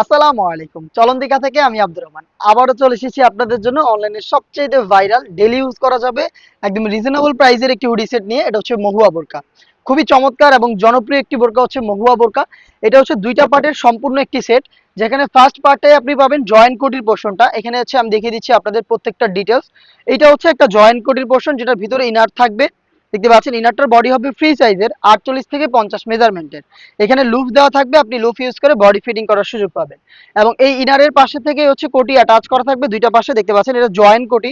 আসসালামু আলাইকুম। চলন্তিকা থেকে আমি আব্দুর রহমান। আবারও চলে এসেছি আপনাদের জন্য অনলাইনে সবচেয়ে ভাইরাল ডেলি ইউজ করা যাবে একদম রিজনেবল প্রাইসের একটি হুডি সেট নিয়ে। এটা হচ্ছে মহুয়া বোরকা। খুবই চমৎকার এবং জনপ্রিয় একটি বোরকা হচ্ছে মহুয়া বোরকা। এটা হচ্ছে দুইটা পার্টের সম্পূর্ণ একটি সেট যেখানে ফার্স্ট পার্টে আপনি পাবেন জয়েন্ট কোটির পোর্শনটা এখানে হচ্ছে আমি দেখিয়ে দিচ্ছি আপনাদের প্রত্যেকটা ডিটেলস এটা হচ্ছে একটা জয়েন্ট কোটির পোর্শন যেটার ভিতরে ইনার থাকবে। দেখতে পাচ্ছেন ইনারটার বডি হবে ফ্রি সাইজের আটচল্লিশ থেকে পঞ্চাশ মেজারমেন্টের এখানে লুফ দেওয়া থাকবে, আপনি লুফ ইউজ করে বডি ফিটিং করার সুযোগ পাবেন। এবং এই ইনারের পাশে থেকে হচ্ছে কোটি অ্যাটাচ করা থাকবে, দুইটা পাশে দেখতে পাচ্ছেন, এটা জয়েন্ট কোটি।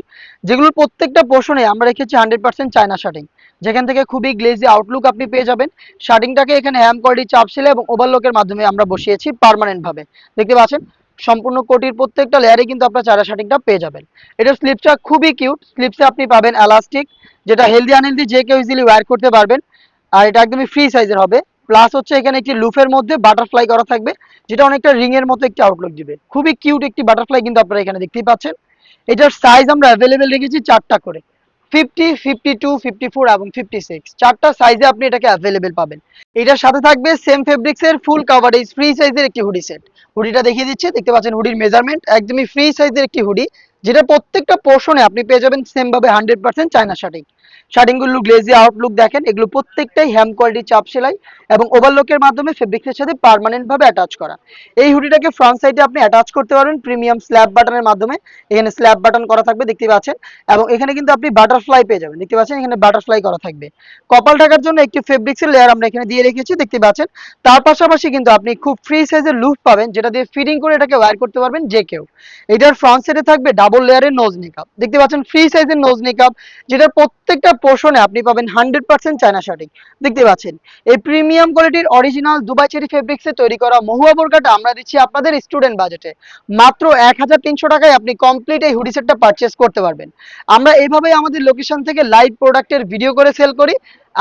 যেগুলোর প্রত্যেকটা পোর্শনে আমরা রেখেছি হান্ড্রেড পার্সেন্ট চায়না শার্টিং যেখান থেকে খুবই গ্লেজি আউটলুক আপনি পেয়ে যাবেন। শার্টিংটাকে এখানে হ্যাম কোয়ালিটি চাপ ছিল এবং ওভারলকের মাধ্যমে আমরা বসিয়েছি পার্মানেন্ট ভাবে। দেখতে পাচ্ছেন সম্পূর্ণ কোটির প্রত্যেকটা লেয়ারে কিন্তু আপনার চারা শার্টিংটা পেয়ে যাবেন। এটার স্লিপসটা খুবই কিউট স্লিপসে আপনি পাবেন এলাস্টিক যেটা হেলদি আনহেলদি যে কেউ ইজিলি ওয়্যার করতে পারবেন। আর এটা একদমই ফ্রি সাইজের হবে। প্লাস হচ্ছে এখানে একটি লুফের মধ্যে বাটারফ্লাই করা থাকবে, যেটা অনেকটা রিং এর মতো একটি আউটলুক দিবে। খুবই কিউট একটি বাটারফ্লাই কিন্তু আপনারা এখানে দেখতেই পাচ্ছেন। এটার সাইজ আমরা অ্যাভেলেবেল রেখেছি চারটা করে। Fifty fifty two fifty four এবং ফিফটি সিক্স চারটা সাইজে আপনি এটাকে অ্যাভেলেবেল পাবেন। এটার সাথে থাকবে সেম ফেব্রিক্সের ফুল কাভারেজ ফ্রি সাইজের একটি হুডি সেট হুডিটা দেখিয়ে দিচ্ছে, দেখতে পাচ্ছেন হুডির মেজারমেন্ট একদমই ফ্রি সাইজের একটি হুডি যেটা প্রত্যেকটা পোর্শনে আপনি পেয়ে যাবেন সেম ভাবে হান্ড্রেড পার্সেন্ট চায়না শার্টিং শার্টিংগুলো গ্লেজি আউটলুক দেখেন, এগুলো প্রত্যেকটাই হ্যাম কোয়ালিটি চাপ সেলাই এবং ওভারলকের মাধ্যমে ফেব্রিক্সের সাথে পার্মানেন্ট ভাবে অ্যাটাচ করা। এই হুডিটাকে ফ্রন্ট সাইডে আপনি অ্যাটাচ করতে পারবেন প্রিমিয়াম স্ল্যাব বাটনের মাধ্যমে। এখানে স্ল্যাব বাটন করা থাকবে, দেখতে পাচ্ছেন? এবং এখানে কিন্তু আপনি বাটারফ্লাই পেয়ে যাবেন, দেখতে পাচ্ছেন? এখানে বাটারফ্লাই করা থাকবে। কপাল ঢাকার জন্য একটি ফেব্রিক্সের লেয়ার আমরা এখানে দিয়ে রেখেছি, দেখতে পাচ্ছেন? তার পাশাপাশি কিন্তু আপনি খুব ফ্রি সাইজের লুফ পাবেন, যেটা দিয়ে ফিটিং করে এটাকে ওয়্যার করতে পারবেন যে কেউ। এটার ফ্রন্ট সাইডে থাকবে ডাবল লেয়ারের নোজ নিকাপ দেখতে পাচ্ছেন ফ্রি সাইজের নোজ নিকাপ যেটার প্রত্যেকটা পোর্শনে আপনি পাবেন হান্ড্রেড পার্সেন্ট চায়না শার্টিং দেখতে পাচ্ছেন, এই প্রিমিয়াম কোয়ালিটির অরিজিনাল দুবাই চেরি ফেব্রিক্সে তৈরি করা মহুয়া বোরকাটা আমরা দিচ্ছি আপনাদের স্টুডেন্ট বাজেটে মাত্র এক হাজার তিনশো টাকায় আপনি কমপ্লিট এই হুডি সেটটা পারচেস করতে পারবেন। আমরা এইভাবেই আমাদের লোকেশন থেকে লাইভ প্রোডাক্টের ভিডিও করে সেল করি।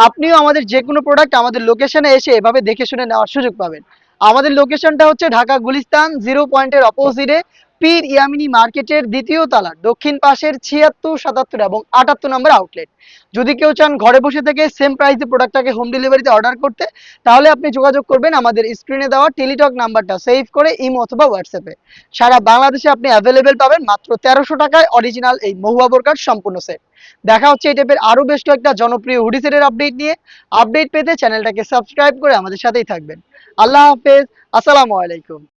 আপনিও আমাদের যে কোনো প্রোডাক্ট আমাদের লোকেশনে এসে এভাবে দেখে শুনে নেওয়ার সুযোগ পাবেন। আমাদের লোকেশনটা হচ্ছে ঢাকা গুলিস্তান জিরো পয়েন্টের অপোজিটে পীর ইয়ামিনী মার্কেটের দ্বিতীয় তলা, দক্ষিণ পাশের ছিয়াত্তর, সাতাত্তর এবং আটাত্তর নম্বর আউটলেট যদি কেউ চান ঘরে বসে থেকে সেম প্রাইসে প্রোডাক্টটাকে হোম ডেলিভারিতে অর্ডার করতে, তাহলে আপনি যোগাযোগ করবেন আমাদের স্ক্রিনে দেওয়া টেলিটক নাম্বারটা সেভ করে ইমো অথবা হোয়াটসঅ্যাপে সারা বাংলাদেশে আপনি অ্যাভেলেবেল পাবেন মাত্র তেরোশো টাকায় অরিজিনাল এই মহুয়া বোরকার সম্পূর্ণ সেট দেখা হচ্ছে এই টাইপের আরও বেশ কয়েকটা জনপ্রিয় হুডি সেটের আপডেট নিয়ে। আপডেট পেতে চ্যানেলটাকে সাবস্ক্রাইব করে আমাদের সাথেই থাকবেন। আল্লাহ হাফেজ, আসসালামু আলাইকুম।